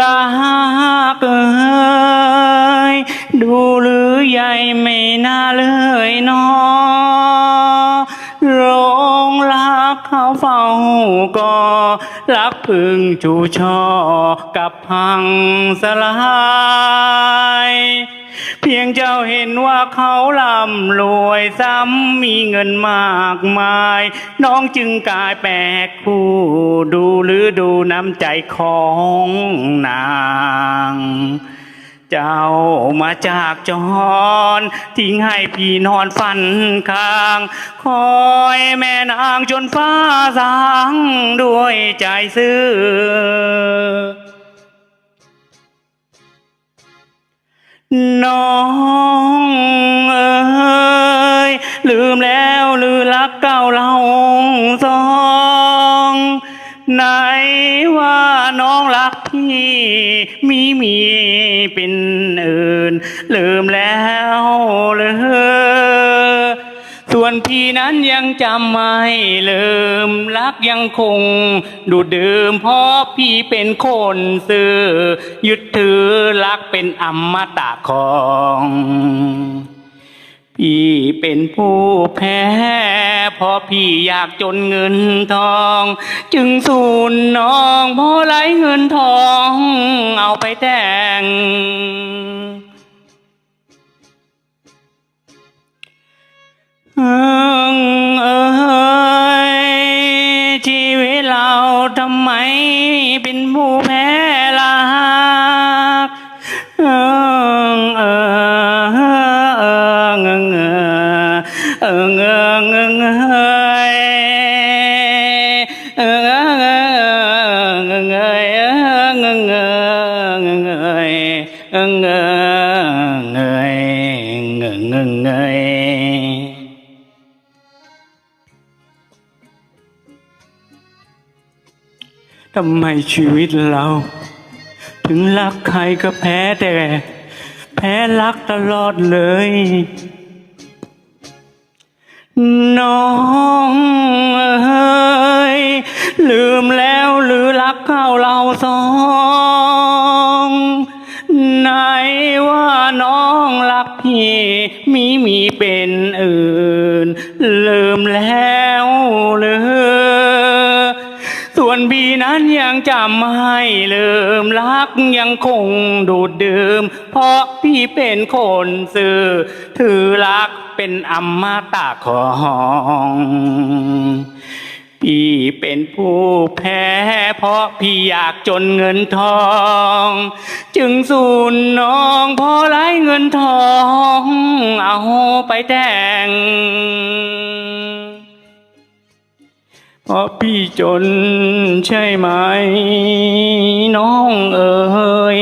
ลากเอ้ยดูหรือใหญ่ไม่น่าเลยนอโรงรักเขาเฝ้าก็รักพึงจูช่อกับพังสลาย เพียงเจ้าเห็นว่าเขาร่ำรวยซ้ำมีเงินมากมาย น้องจึงกลายแปลกผู้ดูหรือดูน้ำใจของนางเจ้ามาจากจรทิ้งให้พี่นอนฝันค้าง คอยแม่นางจนฟ้าสางด้วยใจซื่อ น้องเอ๋ยลืมแล้วลือรักเก่าเราสองไหนว่าน้องรักพี่มีมีเป็นอื่น ลืมแล้วเลยส่วนพี่นั้นยังจำไม่ลืมรัก ยังคง ดูดดื่มเพราะพี่เป็นคนซื่อยึดถือรักเป็นอมตะของพี่เป็นผู้แพ้เพราะพี่อยากจนเงินทอง จึงสูญน้องเพราะไรเงินทอง เอาไปแต่ง เอิงเงยเงเงเอยเงยทำไมชีวิตเรา ถึงรักใครก็แพ้แต่ แพ้รักตลอดเลย น้องเอ้ยลืมแล้วหรือรักเข้าเราสอง มีมีเป็นอื่น ลืมแล้วหรือส่วนพี่นั้นยังจำไม่ลืมรักยังคงดูดดื่ม เพราะพี่เป็นคนซื่อถือรักเป็นอมตะของ พี่เป็นผู้แพ้เพราะพี่อยากจนเงินทอง จึงสูญน้องพอไรเงินทอง เอาไปแต่ง เพราะพี่จนใช่ไหม น้องเอ๋ย